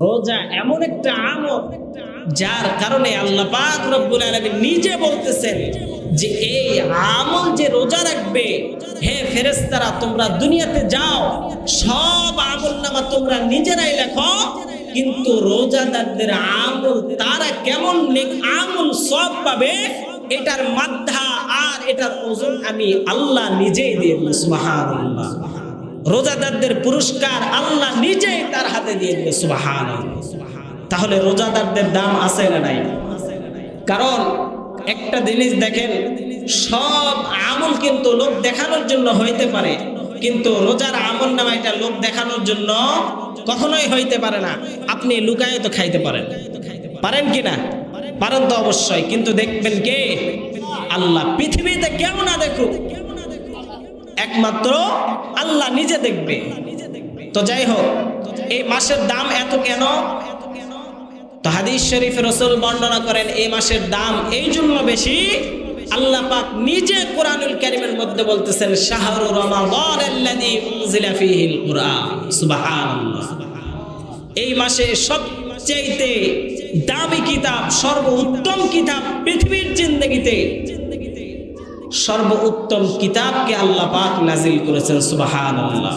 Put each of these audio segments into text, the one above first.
রোজা এমন একটা আমল যার কারণে আল্লাহ পাক রব্বুল আলামিন নিজে বলতেছেন যে এই আমল যে রোজা রাখবে, হে ফেরেশতারা, তোমরা দুনিয়াতে যাও, সব আমল নামা তোমরা নিজেরাই লেখো, কিন্তু রোজাদারদের আমল তারা কেমন আমল সব পাবে, এটার মাধ্যা আর এটার ওজন আমি আল্লাহ নিজেই দিয়ে সুবহানাল্লাহ। রোজাদারদের পুরস্কার আল্লাহ নিজেই তার হাতে দিয়ে দিবে সুবাহান তাহলে রোজাদারদের দাম আছে না নাই? কারণ একটা জিনিস দেখেন, সব আমল কিন্তু লোক দেখানোর জন্য হইতে পারে, কিন্তু রোজার আমল নামা এটা লোক দেখানোর জন্য কখনোই হইতে পারে না। আপনি লুকায় তো খাইতে পারেন। পারেন কি না? পারেন তো অবশ্যই, কিন্তু দেখবেন কে? আল্লাহ পৃথিবীতে কেউ না দেখুক। একমাত্র আল্লাহ নিজে দেখবে। তো যাই হোক, এই মাসের দাম এত কেন? তো হাদিস শরীফ রসুল বর্ণনা করেন, এই মাসের দাম এই জন্য বেশি। আল্লাহ পাক নিজে কোরআনুল কারীমের মধ্যে বলতেছেন, শাহরু রমাদান এই মাসে সবচেয়ে দামি কিতাব, সর্বোত্তম কিতাব পৃথিবীর জিন্দগিতে সর্বোত্তম কিতাবকে আল্লাহ পাক নাজিল করেছেন, সুবহানাল্লাহ।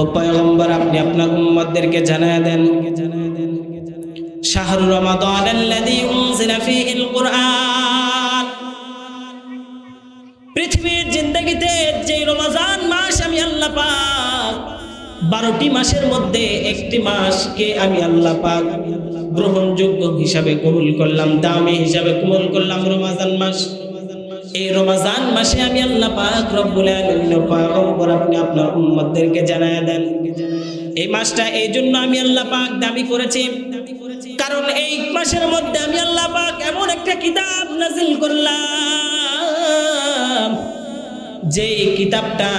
ও পয়গম্বর, আপনি আপনার উম্মতদেরকে জানায় দেন, শাহরু রমাদান আল্লাযী উনজিলা ফীহিল কুরআন। পৃথিবীর জিন্দগিতে যে রমাজান মাস আমি আল্লাহ পাক, বারোটি মাসের মধ্যে একটি মাসকে আমি আল্লাহ পাক গ্রহণযোগ্য হিসাবে কবুল করলাম, দামি হিসাবে কবুল করলাম রমাজান মাস। এই রমাজান মাসে আমি আল্লাহ পাক রব্বুল আলামিন পয়গম্বর আপনি আপনার উম্মতদেরকে জানায় দেন। এই মাসটা এই জন্য আমি আল্লাহ পাক দামি করেছি। কারণ এই মাসের মধ্যে আমি আল্লাহ পাক এমন একটা কিতাব নাজিল করলাম। যে কিতাবটা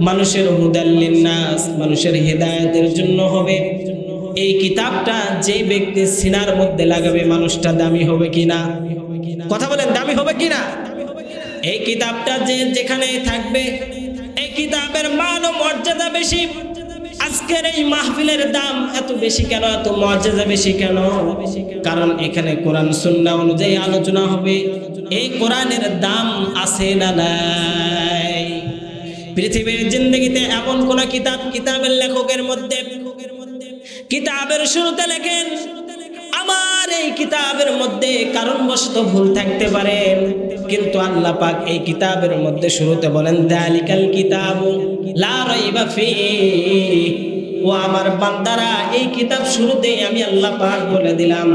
মানুষের নাস, মানুষের হেদায়েতের জন্য হবে। এই কিতাবটা যে ব্যক্তি সিনার মধ্যে লাগাবে মানুষটা দামি হবে কিনা? কথা বলেন, দামি হবে কিনা? এই কিতাবটা যে যেখানে থাকবে, এই কিতাবের মান ও মর্যাদা বেশি। আজকের এই মাহফিলের দাম এত বেশি কেন, এত মর্যাদা বেশি কেন? কারণ এখানে কোরআন সুন্নাহ অনুযায়ী আলোচনা হবে। এই কোরআনের দাম আছে না নাই? পৃথিবীর জিন্দগিতে এমন কোন কিতাব কিতাবের লেখকের মধ্যে, কিতাবের শুরুতে লেখেন আমার এই কিতাবের মধ্যে কারণবশত ভুল থাকতে পারে। কিন্তু আল্লাহ পাক এই কিতাবের মধ্যে শুরুতে বলেন, দালিকাল কিতাব ও আমার বান্দারা, এই কিতাব শুরুতেই আমি আল্লাহ পাক বলে দিলাম,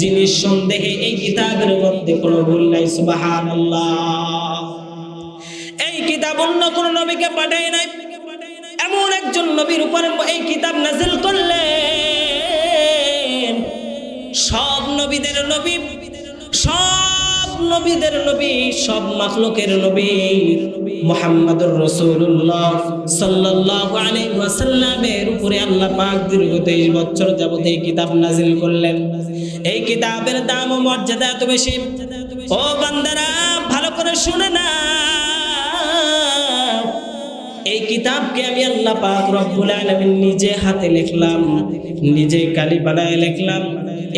যিনি সন্দেহে এই কিতাবের মধ্যে কোনো ভুল নাই, সুবহানাল্লাহ। এই কিতাব অন্য কোন নবীকে পাঠায় নাই। এমন একজন নবীর উপরে এই কিতাব নাজিল করলেন। সব নবীদের নবী, সব নবীদের নবী, সব মাখলুকের নবী মুহাম্মাদুর রাসূলুল্লাহ সাল্লাল্লাহু আলাইহি ওয়াসাল্লামের উপরে আল্লাহ পাক দীর্ঘ 23 বছর যাবত এই কিতাব নাজিল করলেন। এই কিতাবের দাম ও মর্যাদা এত বেশি। ও বান্দারা, ভালো করে শুনে না এই কিতাবকে আমি আল্লাহ পাক রব্বুল আলামিন নিজে হাতে লিখলাম, নিজে কালি বানায় লিখলাম।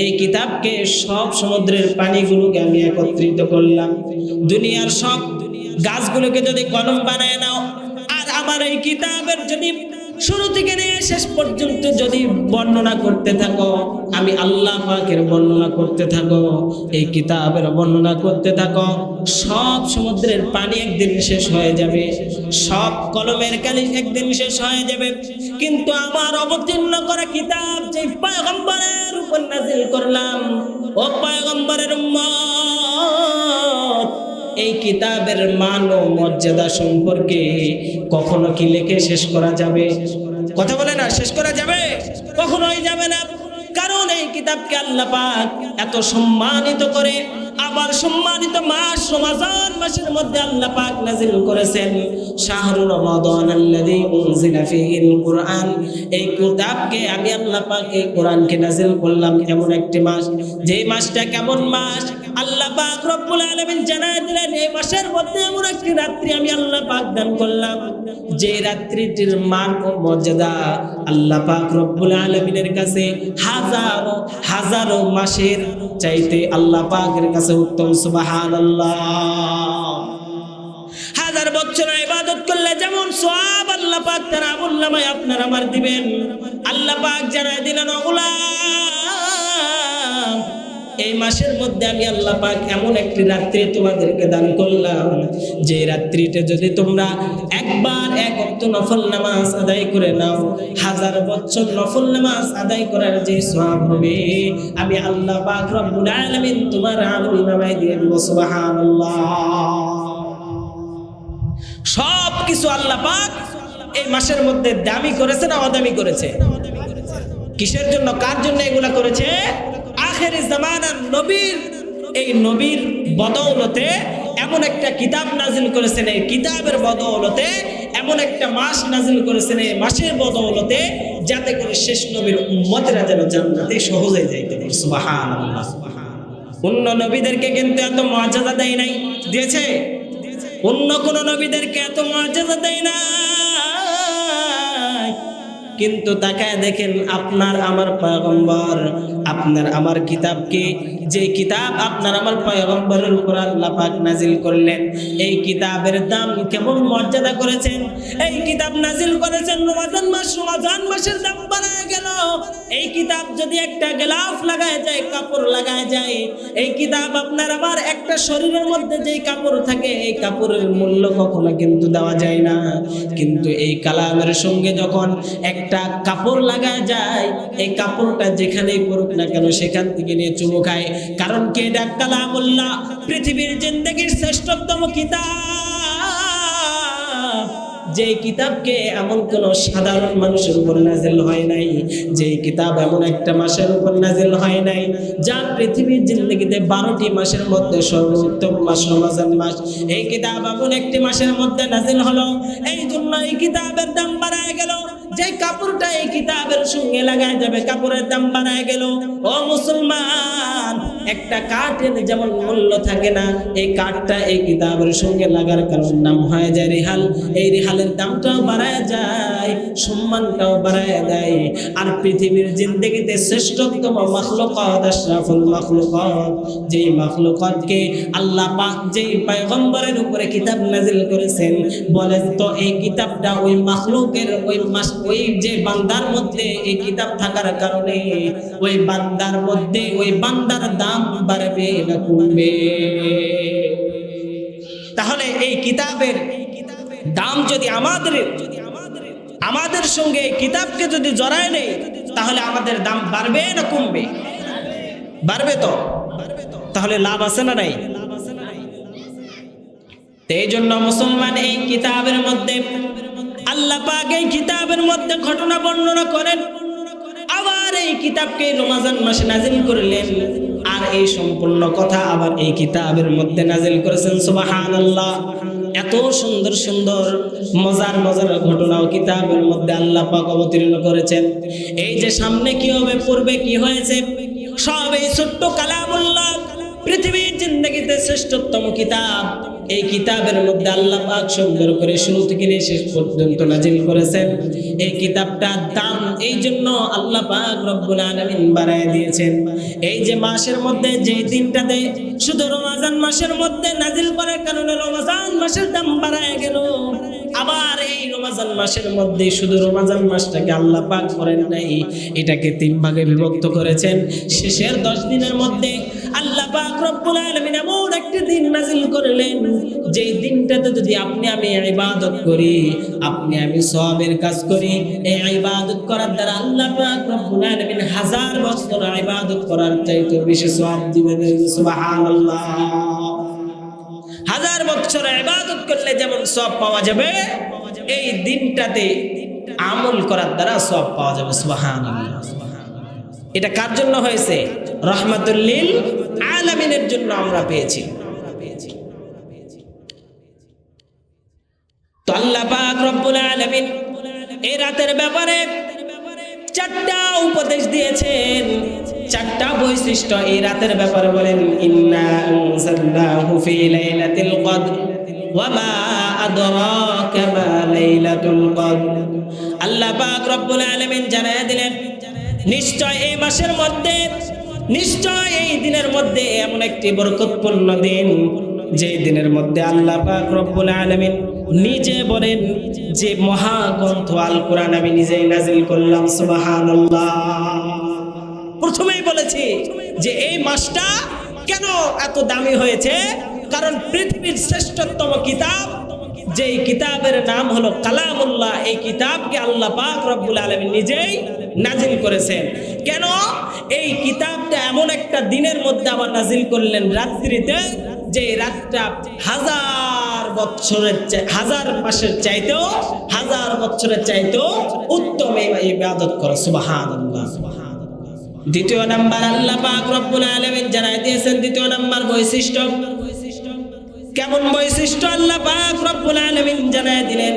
এই কিতাবকে সব সমুদ্রের পানিগুলোকে আমি একত্রিত করলাম। দুনিয়ার সব গাছগুলোকে যদি কলম বানায় নাও, আর আমার এই কিতাবের যদি শুরু থেকে নিয়ে শেষ পর্যন্ত যদি বর্ণনা করতে থাকো, আমি আল্লাহ পাকের বর্ণনা করতে থাকো, এই কিতাবের বর্ণনা করতে থাকো, সব সমুদ্রের পানি একদিন শেষ হয়ে যাবে, সব কলমের কালি একদিন শেষ হয়ে যাবে। কিন্তু আমার অবতীর্ণ করা কিতাব যে পয়গম্বরের উপর নাজিল করলাম, ও পয়গম্বরের উম্মত এই কিতাবের মান ও মর্যাদা সম্পর্কে কখনো কি লেখে শেষ করা যাবে? কথা বলে না, শেষ করা যাবে? কখনোই যাবে না। কারণ এই কিতাবকে আল্লাহ পাক এত সম্মানিত করে আবার সম্মানিত মাস রমাজান মাসের মধ্যে আল্লাহ পাক নাজিল করেছেন, শাহরু রমাদান আল্লাযী উনজিলা ফীহিল কুরআন। এই কিতাবকে আমি আল্লাহ পাক এই কোরআনকে নাজিল করলাম এমন একটি মাস। যে মাসটা কেমন মাস? আল্লাহ পাক রব্বুল আলামিন জানায় দিলেন এই মাসের মধ্যে এমন একটি রাত্রি আমি আল্লাহ পাক দান করলাম, যে রাত্রিটির মান ও মর্যাদা আল্লাহ পাক রব্বুল আলামিনের কাছে হাজারো হাজারো মাসের চাইতে আল্লাহ পাকের কাছে উত্তম, সুবহানাল্লাহ। হাজার বছর ইবাদত করলে যেমন সওয়াব আল্লাহ পাক, তার আমল নামায় আপনার আমার দিবেন। আল্লাহ পাক জানায় দিলেন ওগুলাম এই মাসের মধ্যে আমি আল্লাহ পাক এমন একটি রাত্রি তোমাদেরকে দান করলাম, যে রাত্রিতে যদি তোমরা একবার এক অক্ত নফল নামাজ আদায় করে নাও, হাজার বছর নফল নামাজ আদায় করার যে সওয়াব হবে, আমি আল্লাহ পাক রব্বুল আলামিন তোমার আমল নামায় দিয়ে দেব, সুবহানাল্লাহ। সব কিছু আল্লাহ পাক এই মাসের মধ্যে দামি করেছে না অদামি করেছে? কিসের জন্য? কার জন্য এগুলা করেছে? আখের জামানার নবীর, এই নবীর বদৌলতে এমন একটা কিতাব নাজিল করেছেন, এই কিতাবের বদৌলতে এমন একটা মাস নাজিল করেছেন, এই মাসের বদৌলতে যাতে করে শেষ নবীর উম্মতেরা যেন জান্নাতে সহজে যাইতে পারে। সুবহানাল্লাহ। অন্য নবীদেরকে কিন্তু এত মর্যাদা দেয় নাই। দিয়েছে? অন্য কোন নবীদেরকে এত মর্যাদা দেয় না। কিন্তু তাকায় দেখেন আপনার আমার পয়গম্বর আপনার আমার কিতাবকে যে কিতাব আপনার আমার পয়গম্বরের উপর পাক নাজিল করলেন, এই কিতাবের দাম কেমন মর্যাদা করেছেন? এই কিতাব নাজিল করেছেন রমাজান মাস, রমাজান মাসের দাম বাড়ায় গেল। এই কিতাব যদি একটা গ্লাফ লাগায় যায়, কাপড় লাগায় যায়, এই কিতাব আপনার আমার একটা শরীরের মধ্যে যেই কাপড় থাকে, এই কাপড়ের মূল্য কখনো কিন্তু দেওয়া যায় না। কিন্তু এই কালামের সঙ্গে যখন একটা কাপড় লাগায় যায়, এই কাপড়টা যেখানেই পড়ুক না কেন, সেখান থেকে নিয়ে চুমু খায়। কারণ কি কালামুল্লাহ? পৃথিবীর জিন্দগির শ্রেষ্ঠতম কিতাব। যে কিতাবকে এমন কোন সাধারণ মানুষের উপর নাজিল হয় নাই যে কিতাব এমন একটা মাসের উপর নাজিল হয় নাই, যা পৃথিবীর জিন্দগিতে বারোটি মাসের মধ্যে সর্বোত্তম মাস, রমাজান মাস। এই কিতাব এমন একটি মাসের মধ্যে নাজিল হলো। এই জন্য এই কিতাবের দাম বাড়ায় গেল। যে কাপড়টা এই কিতাবের সঙ্গে লাগায় যাবে, কাপড়ের দাম বাড়ায় গেল। ও মুসলমান, একটা কাঠের যেমন মূল্য থাকে না, এই কাঠটা এই কিতাবের সঙ্গে লাগার কারণ নাম হয়ে যায় রেহাল। এই রেহালের দামটাও বাড়ায় যায়, সম্মানটাও বাড়ায় দেয় আর পৃথিবীর জিন্দগিতে শ্রেষ্ঠতম মখলুকাত আশরাফুল মখলুকাত, যেই মখলুকাতকে আল্লাহ পাক যেই পয়গম্বরের উপরে কিতাব নাজিল করেছেন, বলেন তো এই কিতাবটা ওই মখলুকের ওই মাস ওই যে বান্দার মধ্যে এই কিতাব থাকার কারণে ওই বান্দার মধ্যে ওই বান্দার দাম বাড়বে না কমবে। তাহলে এই কিতাবের দাম যদি আমাদের আমাদের সঙ্গে এই কিতাবকে যদি জড়ায় নেই তাহলে আমাদের দাম বাড়বে না কমবে? বাড়বে তো? তাহলে লাভ আছে না নাই? এই জন্য মুসলমান এই কিতাবের মধ্যে আল্লাহ পাক এই কিতাবের মধ্যে ঘটনা বর্ণনা করেন। আবার এই কিতাবকে রমাজান মাসে নাজিল করলেন। আর এই সম্পূর্ণ কথা আবার এই কিতাবের মধ্যে নাজিল করেছেন সুবাহান আল্লাহ এত সুন্দর সুন্দর, মজার মজার ঘটনাও কিতাবের মধ্যে আল্লাহ পাক অবতীর্ণ করেছেন। এই যে সামনে কি হবে, পূর্বে কি হয়েছে, সব এই ছোট্ট কালামুল্লাহ জিন্দগিতে শ্রেষ্ঠতম কিতাব। এই কিতাবের মধ্যে আল্লাহ পাক সুন্দর করে শুরু থেকে নিয়ে শেষ পর্যন্ত নাজিল করেছেন। এই কিতাবটার দাম এই জন্য আল্লাহ পাক রব্বুল আলামিন বাড়ায় দিয়েছেন। এই যে মাসের মধ্যে যে দিনটাতে শুধু রমাজান মাসের মধ্যে নাজিল করার কারণে রমাজান মাসের দাম বাড়ায় গেল। আবার এই রমাজান মাসের মধ্যে শুধু রমাজান মাসটাকে আল্লাহ পাক করেন নাই, এটাকে তিন ভাগে বিভক্ত করেছেন। শেষের দশ দিনের মধ্যে আল্লাহ পাক রব্বুল আলামিন এমন দিন নাজিল করলেন যে দিনটাতে যদি আপনি, আমি ইবাদত করি, আপনি, আমি সওয়াবের কাজ করি, এই ইবাদত করার দ্বারা আল্লাহ পাক রব্বুল আলামিন হাজার বছর ইবাদত করার চাইতে বেশি সওয়াব দিবেন সুবহানাল্লাহ। হাজার বছর ইবাদত করলে যেমন সব পাওয়া যাবে, এই দিনটাতে আমল করার দ্বারা সব পাওয়া যাবে, সুবহানাল্লাহ। এটা কার জন্য হয়েছে? রহমাতুল্লিল আলামিনের জন্য আমরা পেয়েছি। তো রব্বুল আলামিন এই রাতের ব্যাপারে চারটা উপদেশ দিয়েছেন। চারটা বৈশিষ্ট্য এই রাতের ব্যাপারে জানায় দিলেন নিশ্চয় এই মাসের মধ্যে, নিশ্চয় এই দিনের মধ্যে এমন একটি বরকতপূর্ণ দিন যে দিনের মধ্যে আল্লাহ পাক রব্বুল আলামিন নিজে বলেন যে মহাগ্রন্থ আল কোরআন আমি নিজেই নাজিল করলাম, সুবহানাল্লাহ। প্রথমেই বলেছি যে এই মাসটা কেন এত দামি হয়েছে? কারণ পৃথিবীর শ্রেষ্ঠতম কিতাব, যেই কিতাবের নাম হলো কালামুল্লাহ, এই কিতাবকে আল্লাহ পাক রব্বুল আলমী নিজেই নাজিল করেছেন। কেন? এই কিতাবটা এমন একটা দিনের মধ্যে আবার নাজিল করলেন রাত্রিতে, যে রাতটা হাজার বছরের হাজার মাসের চাইতেও, হাজার বছরের চাইতেও উত্তম এই ইবাদত করে। সুবহানাল্লাহ। দ্বিতীয় নাম্বার আল্লাহ পাক রব্বুল আলামিন জানাই দিয়েছেন, দ্বিতীয় নাম্বার বৈশিষ্ট্য। কেমন বৈশিষ্ট্য? আল্লাহ পাক রব্বুল আলামিন জানাই দিলেন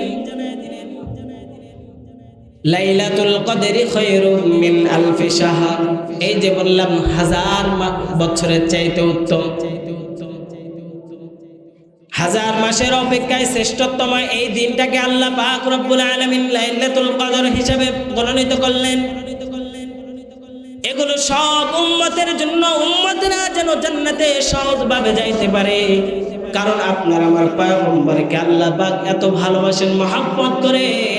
লাইলাতুল কদরি খায়রুম মিন আলফি শাহর। এই যে বললাম, হাজার বছরের চাইতে উত্তম। হাজার মাসের অপেক্ষায় শ্রেষ্ঠতম এই দিনটাকে আল্লাহ পাক রব্বুল আলামিন লাইলাতুল কদর হিসাবে গণনিত করলেন। এগুলো সব উম্মতের জন্য, উম্মতেরা যেন জান্নাতে সহজভাবে যাইতে পারে। কারণ আপনার আমার পয়গম্বরকে আল্লাহ পাক এত ভালোবাসেন, মহাব্বত করেন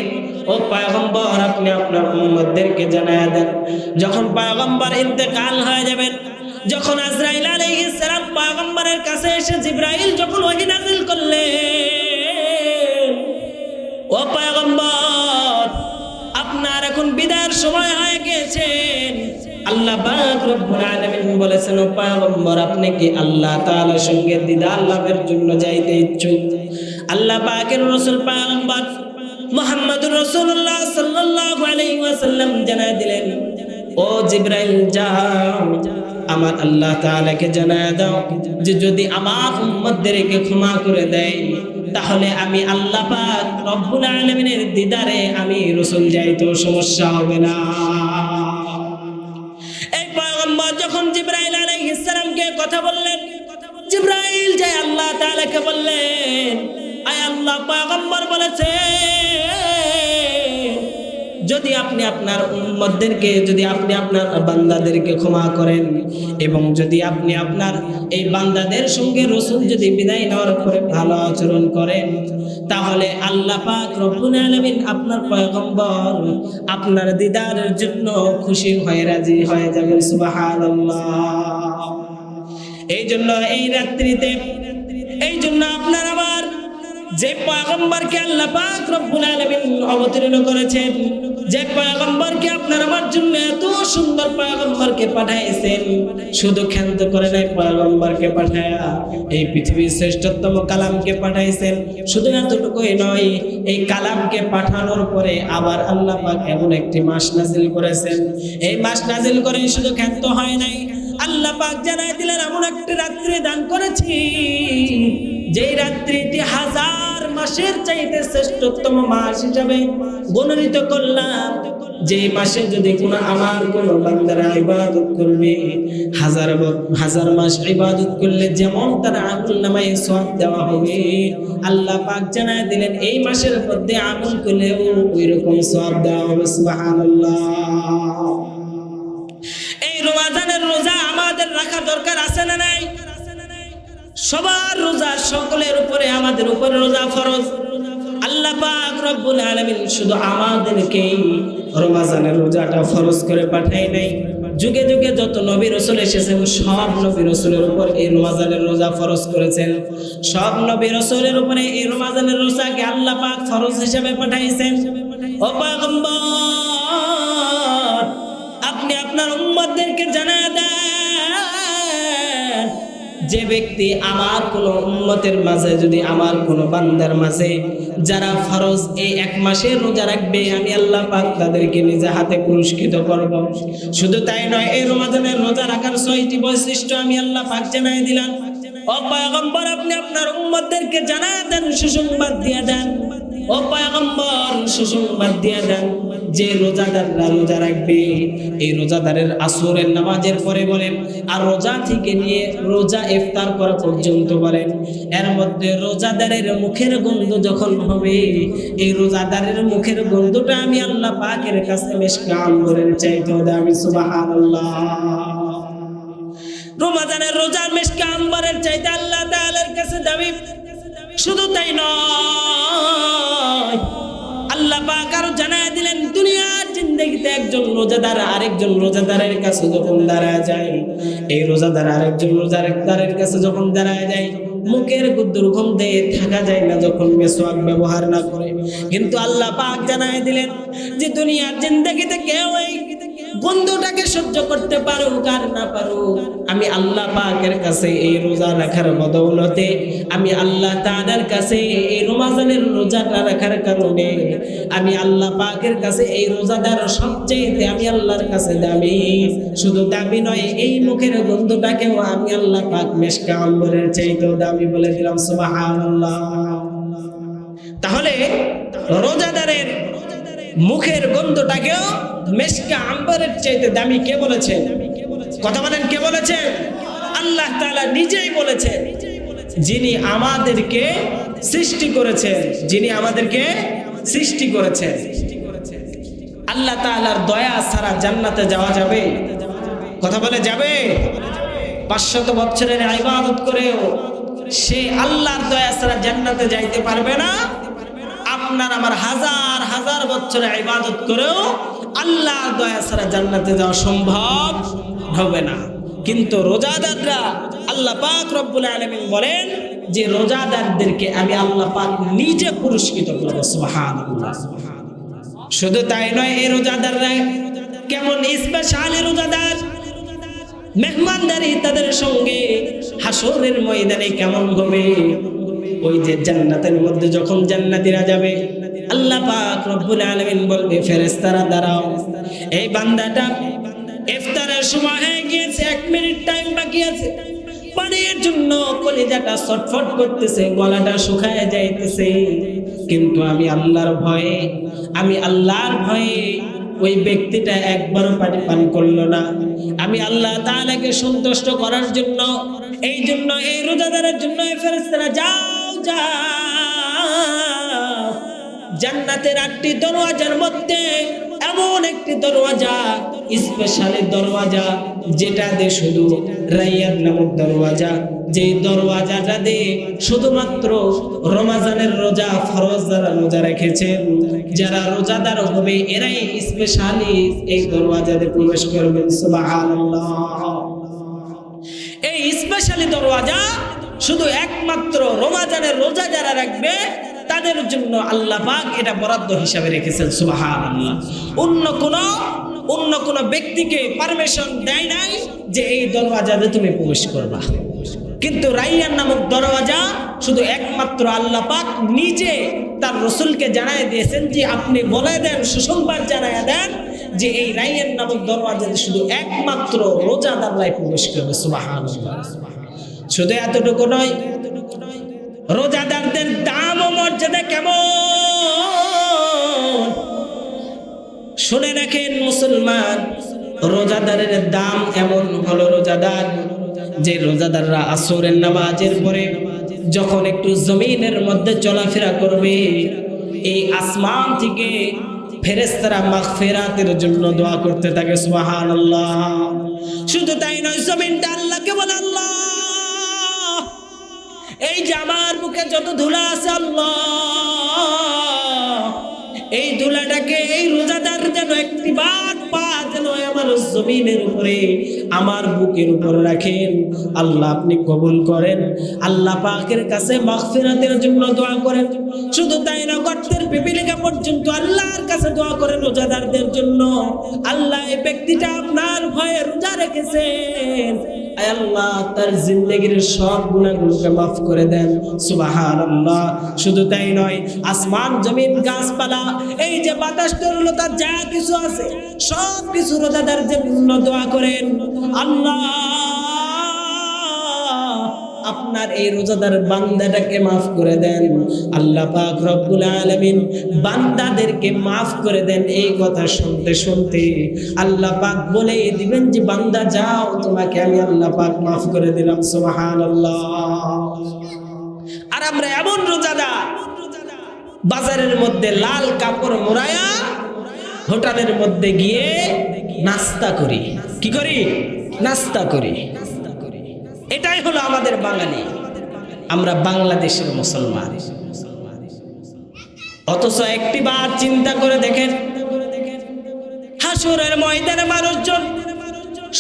ও পয়গম্বর, আপনি আপনার উম্মতদেরকে জানায় দেন। যখন পয়গম্বর ইন্তেকাল হয়ে যাবেন যখন আজরাইল আলাইহিস সালাম কাছে এসে জিব্রাইল যখন ওহী নাযিল করলেন, ও পয়গম্বর, আপনার এখন বিদায়ের সময় হয়ে গেছে আল্লাহ বলেছেন, ও পয়গম্বর, আপনি কি আল্লাহ তাআলার সঙ্গে দিদার লাভের জন্য যাইতে ইচ্ছুক? আল্লাহ পাকের রাসূল পয়গম্বর মুহাম্মদুর রাসূলুল্লাহ সাল্লাল্লাহু আলাইহি আমার আল্লাহ তাআলাকে জানায় দাও যে যদি আমার উম্মতদেরকে ক্ষমা করে দেয়, তাহলে আমি আল্লাহ পাক দিদারে আমি রসুল যাইতেও সমস্যা হবে না। এই পয়গম্বর যখন জিব্রাইল আলাইহিস সালামকে কথা বললেন, জিব্রাইল যে আল্লাহ তাআলাকে বললেন, আয় আল্লাহ, পয়গম্বর বলেছে যদি আপনি আপনার উম্মতদেরকে, যদি আপনি আপনার বান্দাদেরকে ক্ষমা করেন এবং যদি আপনি আপনার এই বান্দাদের সঙ্গে রসুল যদি বিদায় নেওয়ার পরে ভালো আচরণ করেন, তাহলে আল্লাহ পাক রব্বুল আলামিন আপনার পয়গম্বর, আপনার দিদারের জন্য খুশি হয়ে রাজি হয়ে যাবেন, সুবহানাল্লাহ। এই জন্য এই রাত্রিতে, এই জন্য আপনার আবার যে পয়গম্বরকে আল্লাহ পাক রব্বুল আলামিন অবতীর্ণ করেছেন যে পয়গম্বরকে আপনার আমার জন্য এত সুন্দর পয়গম্বরকে পাঠাইছেন, শুধু ক্ষান্ত করে নাই পয়গম্বরকে পাঠায়া, এই পৃথিবীর শ্রেষ্ঠতম কালামকে পাঠাইছেন। শুধু এতটুকুই নয়, এই কালামকে পাঠানোর পরে আবার আল্লাহ পাক এমন একটি মাস নাজিল করেছেন। এই মাস নাজিল করে শুধু ক্ষান্ত হয় নাই, আল্লাহ পাক জানাই দিলেন, এমন একটি রাত্রি দান করেছি, যেই রাত্রিটি হাজার মাসের চাইতে শ্রেষ্ঠতম মাস হিসাবে গণিত করলাম। যে মাসে যদি কোনো আমার কোন বান্দারা ইবাদত করবে, হাজার হাজার মাস ইবাদত করলে যেমন তার আমল নামায় সব দেওয়া হবে। আল্লাহ পাক জানায় দিলেন, এই মাসের মধ্যে আমল করলেও ওই রকম সব দেওয়া হবে, সুবহানাল্লাহ। এই রমাজানের রোজা আমাদের রাখা দরকার আছে না নাই? সবার রোজা সকলের উপরে, আমাদের উপরে রোজা ফরজ। আল্লাহ পাক রব্বুল আলামিন শুধু আমাদেরকেই রোজাটা ফরজ করে পাঠাই নাই। যুগে যুগে যত নবী রসুল এসেছেন সব নবী রসুলের উপর এই রমাজানের রোজা ফরজ করেছেন। সব নবী রসুলের উপরে এই রোজাকে আল্লাহ পাক ফরজ হিসেবে পাঠাইছেন। আপনি আপনার উম্মতদেরকে জানা দেন। যে ব্যক্তি আমার কোন উম্মতের মাঝে, যদি আমার কোন বান্দার মাঝে যারা ফরজ এই এক মাসে রোজা রাখবে, আমি আল্লাহ পাক তাদেরকে নিজে হাতে পুরস্কৃত করব। শুধু তাই নয়, এই রমাদানের রোজা রাখার ছয়টি বৈশিষ্ট্য আমি আল্লাহ পাক জানাই দিলাম। ও পয়গম্বর, আপনি আপনার উম্মতদেরকে জানায় দেন, সুসংবাদ দিয়ে দেন। ও পয়গম্বর, সুসংবাদ দিয়ে দেন। যে রোজাদাররা রোজা রাখবে, এই রোজাদারের আসরের নামাজের পরে বলেন, আর রোজা থেকে নিয়ে রোজা ইফতার করা পর্যন্ত বলেন, এর মধ্যে রোজাদারের মুখের গন্ধ যখন হবে, এই রোজাদারের মুখের গন্ধটা আমি আল্লাহ পাকের কাছে বেশ কাম করে চাইতে আমি সুবহানাল্লাহ। রমাদানের রোজার মেশকা আম্বারের চাইতে আল্লাহ তাআলার কাছে দাবি, শুধু তাই নয়। পাক আরও দিলেন, দুনিয়ার জিন্দগিতে একজন রোজাদার আরেকজন রোজাদারের কাছে যখন দাঁড়ায় যায়, এই রোজাদার আরেকজন রোজাদারের কাছে যখন দাঁড়ায় যায়, মুখের দুর্গম দিয়ে থাকা যায় না যখন মেসোয়াক ব্যবহার না করে। কিন্তু আল্লাহ পাক জানায় দিলেন যে, দুনিয়ার জিন্দগিতে কেউ এই গন্ধটাকে সহ্য করতে পারো আর না পারুক। আমি আল্লাহ পাকের কাছে এই রোজা রাখার বদৌলতে, আমি আল্লাহ তাআলার কাছে এই রমাজানের রোজাটা রাখার কারণে, আমি আল্লাহ পাকের কাছে এই রোজাদার সবচেয়ে আমি আল্লাহর কাছে দামি। শুধু দাবি নয়, এই মুখের গন্ধটাকেও আমি আল্লাহ পাক মেশকা আম্বরের চাইতেও দামি বলে দিলাম, সুবহানাল্লাহ। তাহলে রোজাদারের মুখের গন্ধটাকেও মেশকা আম্বরের চাইতে দামি কে বলেছেন কথা বলেন, কে বলেছেন আল্লাহ তাআলা নিজেই বলেছেন যিনি আমাদেরকে সৃষ্টি করেছেন যিনি আমাদেরকে সৃষ্টি করেছেন আল্লাহ তাআলার দয়া ছাড়া জান্নাতে যাওয়া যাবে? কথা বলে যাবে? পাঁচশত বছরের ইবাদত করেও সে আল্লাহর দয়া ছাড়া জান্নাতে যাইতে পারবে না। আপনার আমার হাজার হাজার বছরের ইবাদত করেও আল্লাহর দয়া ছাড়া জান্নাতে যাওয়া সম্ভব হবে না। কিন্তু রোজাদাররা আল্লাহ পাক রব্বুল আলামিন বলেন যে রোজাদারদেরকে আমি আল্লাহ পাক নিজে পুরস্কৃত করব, সুবহানাল্লাহ। শুধু তাই নয়, এই রোজাদাররা কেমন স্পেশাল রোজাদার? মেহমানদারি তাদের সঙ্গে হাসরের ময়দানে কেমন হবে ওই যে জান্নাতের মধ্যে যখন জান্নাতীরা যাবে আল্লাহ পাক রব্বুল বলবে দাঁড়াও। এই বান্দাটা ইফতারের সময় হয়ে গিয়েছে, এক মিনিট টাইম বাকি আছে। পানির জন্য কলিজাটা ছটফট করতেছে, গলাটা শুকায় যাইতেছে। কিন্তু আমি আল্লাহর ভয়ে, আমি আল্লাহর ভয়ে ওই ব্যক্তিটা একবারও পানি পান করল না। আমি আল্লাহ তাআলাকে সন্তুষ্ট করার জন্য, এই জন্য, এই রোজাদারের জন্য এই ফেরেশতারা, যাও যাও। জান্নাতের আটটি দরওয়াজার মধ্যে এমন একটি দরওয়াজা স্পেশালি দরওয়াজা, যেটা দিয়ে শুধু রাইয়াত নামক দরওয়াজা। যে দরওয়াজাটা দিয়ে শুধুমাত্র রমাজানের রোজা, ফরজ যারা রোজা রেখেছেন, যারা রোজাদার হবে, এরাই স্পেশালি এই দরওয়াজাতে প্রবেশ করবেন, সুবহানাল্লাহ। এই স্পেশালি দরওয়াজা শুধু একমাত্র রমাজানের রোজা যারা রাখবে তাদের জন্য আল্লাহ পাক এটা বরাদ্দ হিসাবে রেখেছেন, সুবহানাল্লাহ। অন্য কোন অন্য কোন ব্যক্তিকে পারমিশন দেয় নাই যে এই দরওয়াজাতে তুমি প্রবেশ করবা। কিন্তু রাইয়ান নামক দরওয়াজা শুধু একমাত্র আল্লাহ পাক নিজে তার রসুলকে জানায় দিয়েছেন যে আপনি বলে দেন, সুসংবাদ জানায় দেন যে এই রাইয়ান নামক দরওয়াজাতে শুধু একমাত্র রোজাদাররাই প্রবেশ করবে, সুবহানাল্লাহ। শুধু এতটুকু নয় রোজাদারদের দাম ও মর্যাদা কেমন? শুনে রাখেন, মুসলমান, রোজাদারের দাম এমন হলো রোজাদার যে রোজাদাররা আসরের নামাজের পরে যখন একটু জমিনের মধ্যে চলাফেরা করবে, এই আসমান থেকে ফেরেস্তারা মাগফিরাতের জন্য দোয়া করতে থাকে, সুবহানাল্লাহ। শুধু তাই নয়, জমিনটা আল্লাহকে বলে এই আমার বুকে যত ধুলা আছে, আল্লাহ। এই ধুলাটাকে, এই রোজাদার যেন একটি বার পা যেন আমার জমিনের উপরে, আমার বুকের উপর রাখেন। আল্লাহ আপনি কবুল করেন। আল্লাহ পাকের কাছে মাগফিরাতের জন্য দোয়া করেন। শুধু তাই না, গর্তের পিপিলিকা পর্যন্ত আল্লাহর কাছে দোয়া করেন রোজাদারদের জন্য। আল্লাহ এই ব্যক্তিটা আপনার ভয়ে রোজা রেখেছেন। আল্লাহ তার জিন্দগির সব গুণাগুলোকে মাফ করে দেন। সুবহানাল্লাহ। শুধু তাই নয়, আসমান, জমিন, গাছপালা, এই যে বাতাস তরলতা যা কিছু আছে সব কিছু রোজাদার জন্য দোয়া করেন। আল্লাহ আপনার এই রোজাদার বান্দাটাকে মাফ করে দেন। আল্লাহ পাক রব্বুল আলামিন বান্দাদেরকে মাফ করে দেন এই কথা শুনতে শুনতে। আল্লাহ পাক বলে দিবেন যে, বান্দা যাও, তোমাকে আমি আল্লাহ পাক মাফ করে দিলাম। সুবহানাল্লাহ। আর আমরা এমন রোজাদার, বাজারের মধ্যে লাল কাপড় মোড়ায়া, হোটেলের মধ্যে গিয়ে নাস্তা করি। কি করি? নাস্তা করি। এটাই হলো আমাদের বাঙালি। আমরা বাংলাদেশের মুসলমান। অথচ একটি বার চিন্তা করে দেখেন, হাসুরের ময়দানে মানুষজন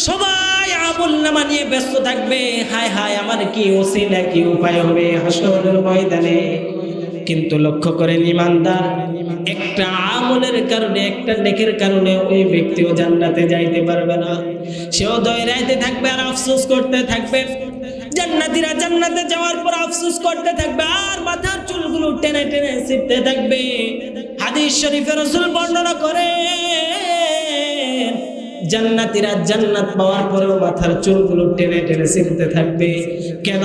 সবাই আমল নামা নিয়ে ব্যস্ত থাকবে। হায় হায়, আমার কি ওসিলা, কি উপায় হবে হাসরের ময়দানে? কিন্তু লক্ষ্য করেন ইমানদার, একটা আমলের কারণে, একটা নেকের কারণে ওই ব্যক্তিও জান্নাতে যাইতে পারবে না। সেও দয়রাইতে থাকবে আর আফসোস করতে থাকবে। জান্নাতীরা জান্নাতে যাওয়ার পর আফসোস করতে থাকবে, আর মাথার চুলগুলো টেনে টেনে ছিটতে থাকবে। হাদিস শরীফের রসুল বর্ণনা করে জান্নাতীরা জান্নাত পাওয়ার পরেও মাথার চুলগুলো টেনে টেনে ছিঁড়তে থাকবে। কেন?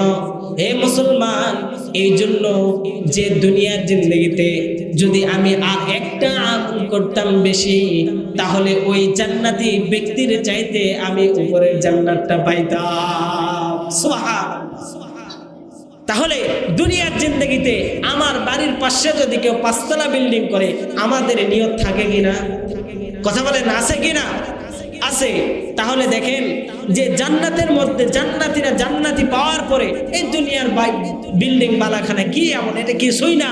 হে মুসলমান এই জন্য যে দুনিয়ার জিন্দগিতে যদি আমি আর একটা আমল করতাম বেশি, তাহলে ওই জান্নাতি ব্যক্তির চাইতে আমি উপরের জান্নাতটা পাইতাম। তাহলে দুনিয়ার জিন্দগিতে আমার বাড়ির পাশে যদি কেউ পাঁচতলা বিল্ডিং করে, আমাদের নিয়ত থাকে কিনা কথা বলেন, আছে কিনা আছে। তাহলে দেখেন যে জান্নাতের মধ্যে জান্নাতিরা জান্নাতি পাওয়ার পরে এই দুনিয়ার বিল্ডিং বালাখানা কি এমন? এটা কিছুই না?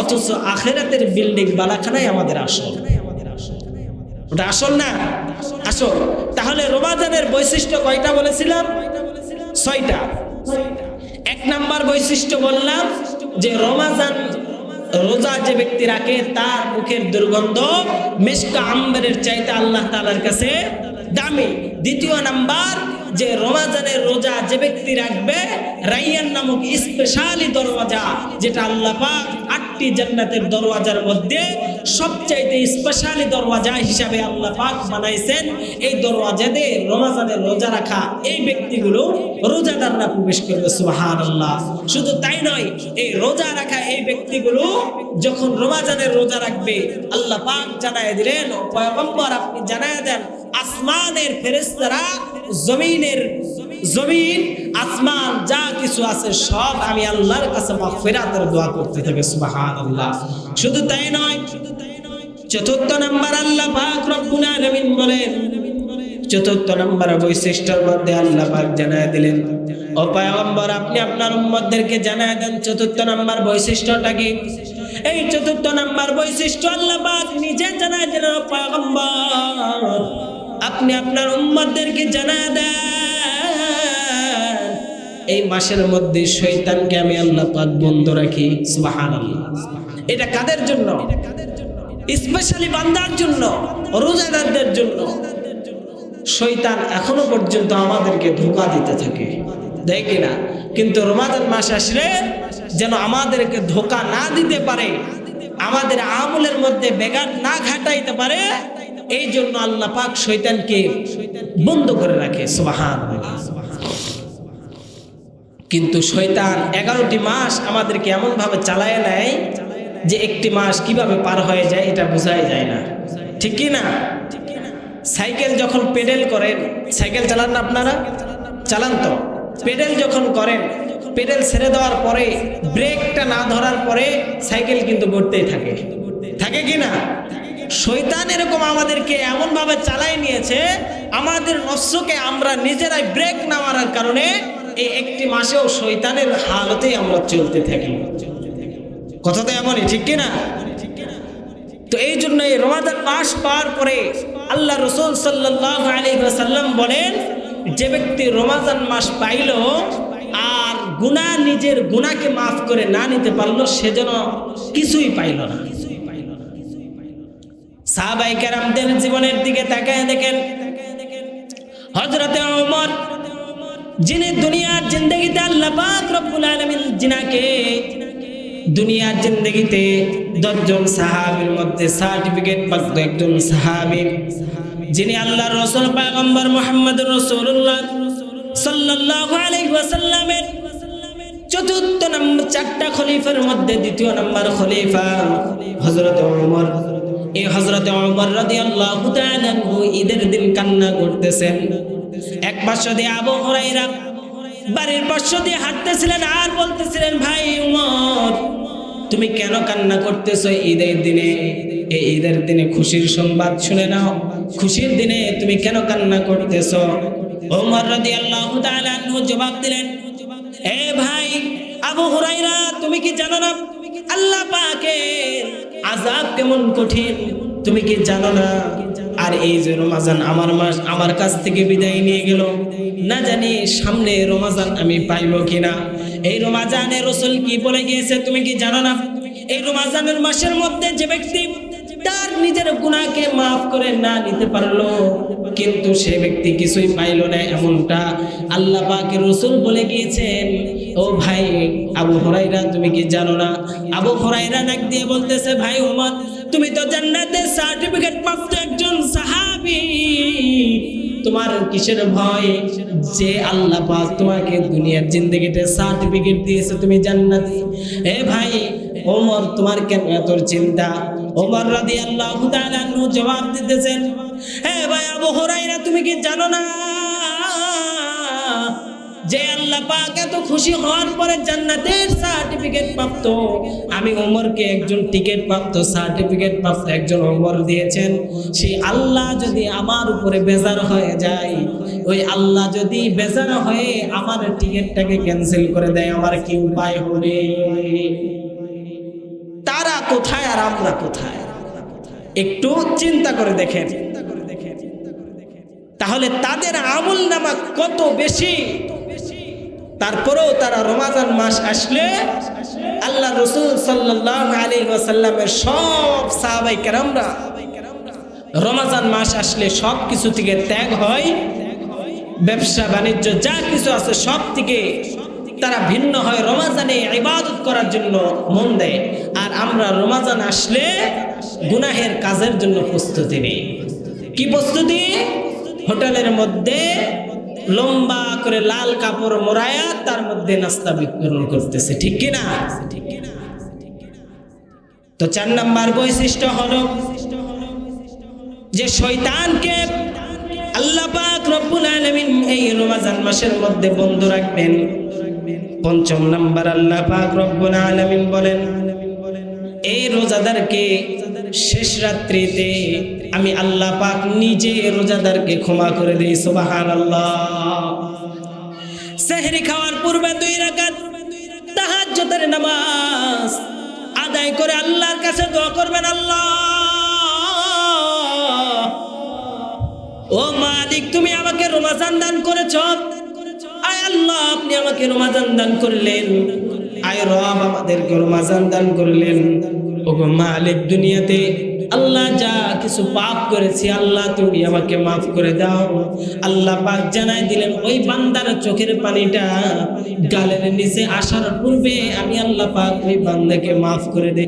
অথচ আখেরাতের বিল্ডিং বালাখানাই আমাদের আসল। ওটা আসল না? আসল। তাহলে রোমাজানের বৈশিষ্ট্য কয়টা বলেছিলাম? ছয়টা। এক নাম্বার বৈশিষ্ট্য বললাম যে রমাজান রোজা যে ব্যক্তি রাখে, তার মুখের দুর্গন্ধ মেশকা আম্বারের চাইতে আল্লাহ তালার কাছে দামি। দ্বিতীয় নাম্বার যে রমাজানের রোজা যে ব্যক্তি রাখবে, রাইয়ান নামক স্পেশালি দরওয়াজা যেটা আল্লাহ পাক আটটি জান্নাতের দরওয়াজার মধ্যে সবচাইতে স্পেশালি দরওয়াজা হিসাবে আল্লাহ পাক বানাইছেন। এই দরওয়াজাতে রমাজানের রোজা রাখা এই ব্যক্তিগুলো রোজাদাররা প্রবেশ করবে সুহান আল্লাহ শুধু তাই নয়, এই রোজা রাখা এই ব্যক্তিগুলো যখন রমাজানের রোজা রাখবে, আল্লাহ পাক জানায় দিলেন আপনি জানায় দেন, আসমানের ফেরেস্তারা জমিনের জমিন, আসমান, যা কিছু আছে সব আমি আল্লাহর কাছে মাগফিরাতের দোয়া করতে থাকে, সুবহানাল্লাহ। শুধু তাই নয়, চতুর্থ নাম্বার আল্লাহ পাক রব্বুল আলামিন বলেন, চতুর্থ নাম্বার বৈশিষ্ট্যের মধ্যে আল্লাহ পাক জানায় দিলেন, ও পয়গম্বর, আপনি আপনার উম্মতদেরকে জানায় দেন চতুর্থ নাম্বার বৈশিষ্ট্যটা কি? এই চতুর্থ নাম্বার বৈশিষ্ট্য আল্লাহ পাক নিজে জানায় দেন, ও পয়গম্বর, আপনি আপনার উম্মতদেরকে জানায় দেন। এই মাসের মধ্যে শৈতানকে আমি আল্লাহ পাক বন্ধ রাখি, সুবহানাল্লাহ। এটা কাদের জন্য? স্পেশালি বান্দার জন্য, রোজাদারদের জন্য। শৈতান এখনও পর্যন্ত আমাদেরকে ধোকা দিতে থাকে দেখি না? কিন্তু রমাজান মাস আসলে যেন আমাদেরকে ধোকা না দিতে পারে, আমাদের আমলের মধ্যে বেগার না ঘাটাইতে পারে, এই জন্য আল্লাহ পাক শৈতানকে বন্ধ করে রাখে সুবাহান কিন্তু শৈতান এগারোটি মাস আমাদেরকে এমনভাবে চালায় নেয় যে একটি মাস কীভাবে পার হয়ে যায় এটা বোঝাই যায় না। ঠিক কি না? সাইকেল যখন পেডেল করেন, সাইকেল চালান না আপনারা? চালান তো। পেডেল যখন করেন, পেডেল ছেড়ে দেওয়ার পরে, ব্রেকটা না ধরার পরে সাইকেল কিন্তু গড়তেই থাকে। থাকে কি না? শৈতান এরকম আমাদেরকে এমনভাবে চালাই নিয়েছে, আমাদের নস্যকে আমরা নিজেরাই ব্রেক না মারার কারণে এই একটি মাসেও শৈতানের হালতেই আমরা চলতে থাকি। কথা তো এমনই, ঠিক কিনা? তো এই জন্য এই রমাদান মাস পার পরে আল্লাহ রসুল সাল্লাহ আলী সাল্লাম বলেন, যে ব্যক্তি রমাজান মাস পাইল আর গুণা নিজের গুণাকে মাফ করে না নিতে পারল, সে যেন কিছুই পাইল না। সাহাবাই কেরামদের জীবনের দিকে তাকায় দেখেন। হজরতে ওমর যিনি দুনিয়ার জিন্দগিতে আল্লাহ পাক রব্বুল আলামিন জিনাকে দুনিয়ার জিন্দগিতে দশজন সাহাবীর মধ্যে সার্টিফিকেট প্রাপ্ত একজন সাহাবী, যিনি আল্লাহর রাসূল পয়গম্বর মুহাম্মদ ওয়াসাল্লামের চতুর্থ নম্বর চারটা খলিফার মধ্যে দ্বিতীয় নম্বর খলিফা ওমর। এই আনহু ঈদের দিন কান্না করতেছেন। এক পাশ দিয়ে আবু হুরাইরা বাড়ির পাশ দিয়ে হাঁটতেছিলেন আর বলতেছিলেন, ভাই উমর, তুমি কেন কান্না করতেছো ঈদের দিনে? এই ঈদের দিনে খুশির সংবাদ শুনে নাও। খুশির দিনে তুমি কেন কান্না করতেছো? ওমর রাদিয়াল্লাহু তাআলা জবাব দিলেন, এ ভাই আবু হুরাইরা তুমি কি জানো না? আল্লাহ পাকের আযাব কেমন কঠিন। তুমি কি জানো না? আর এই যে রমাজান আমার মাস আমার কাছ থেকে বিদায় নিয়ে গেল। না জানি সামনে রমাজান আমি পাইব কিনা। এই রমাজানে রসুল কি বলে গিয়েছে তুমি কি জানো না? এই রমাজানের মাসের মধ্যে যে ব্যক্তি তার নিজের গুণাকে মাফ করে না নিতে পারল, কিন্তু সে ব্যক্তি কিছুই পাইল না এমনটা আল্লাহ পাকের রসুল বলে গিয়েছেন। ও ভাই, আবু হরাইরা তুমি কি জানো না? আবু হরাইরা নাক দিয়ে বলতেছে, ভাই উমর, তুমি তো জান্নাতের সার্টিফিকেট সাহাবী তোমার কিসের ভয়? যে আল্লাহ পাক তোমাকে দুনিয়ার জিন্দগিতে সার্টিফিকেট দিয়েছে, তুমি জান্নাতি। এ ভাই, ওমর তোমার কেন এত চিন্তা? ওমর রাদিয়াল্লাহু তাআলা জবাব দিতেছেন, হে ভাই আবু হুরায়রা, তুমি কি জানো না যে আল্লাহ পাক এত খুশি হওয়ার পরে জান্নাতের সার্টিফিকেট প্রাপ্ত। আমি ওমরকে একজন টিকিট প্রাপ্ত সার্টিফিকেট প্রাপ্ত একজন ওমর দিয়েছেন। সেই আল্লাহ যদি আমার উপরে বেজার হয়ে যায়, ওই আল্লাহ যদি বেজার হয়ে আমার টিকিটটাকে ক্যান্সেল করে দেয়, আমার কি উপায় হবে? তারা কোথায় আর আমরা কোথায়? একটু চিন্তা করে দেখেন। তাহলে তাদের আমল নামা কত বেশি? তারপরেও তারা রমাজান মাস আসলে আল্লাহ রসুল সাল্লাহ আলী ওয়াসাল্লামের সব সাহাবাই কেরামরা রমাজান মাস আসলে সব কিছু থেকে ত্যাগ হয়। ব্যবসা, বাণিজ্য, যা কিছু আছে সব থেকে তারা ভিন্ন হয়। রমাজানে ইবাদত করার জন্য মন দেয়। আর আমরা রমাজান আসলে গুনাহের কাজের জন্য প্রস্তুতি নেই। কি প্রস্তুতি? হোটেলের মধ্যে লম্বা করে লাল কাপড় মোড়ায়া তার মধ্যে নাস্তা বিতরণ করতেছে, ঠিক কিনা? তো চার নাম্বার বৈশিষ্ট্য হল যে শয়তানকে আল্লাহ পাক রব্বুল আলামিন এই রমজান মাসের মধ্যে বন্ধ রাখবেন। পঞ্চম নাম্বার আল্লাহ পাক রব্বুল আলামিন বলেন, এই রোজাদারকে শেষ রাত্রিতে আমি আল্লাহ পাক নিজে রোজাদারকে ক্ষমা করে দিই সুবাহান আল্লাহ সেহরি খাওয়ার পূর্বে দুই রাকাত তাহাজ্জুদের নামাজ আদায় করে আল্লাহর কাছে দোয়া করবেন আল্লাহ। ও মালিক, তুমি আমাকে রমাজান দান করেছ? আয় আল্লাহ, আপনি আমাকে রমাজান দান করলেন। আয় রব, আমাদেরকে রমাজান দান করলেন। মালিক দুনিয়াতে, আল্লাহ যা কিছু পাপ করেছি, আল্লাহ তুমি আমাকে মাফ করে দাও। আল্লাহ পাক জানাই দিলেন, ওই বান্দার চোখের পানিটা গালের নিচে আসার পূর্বে আমি আল্লাহ পাক ওই বান্দাকে মাফ করে দেই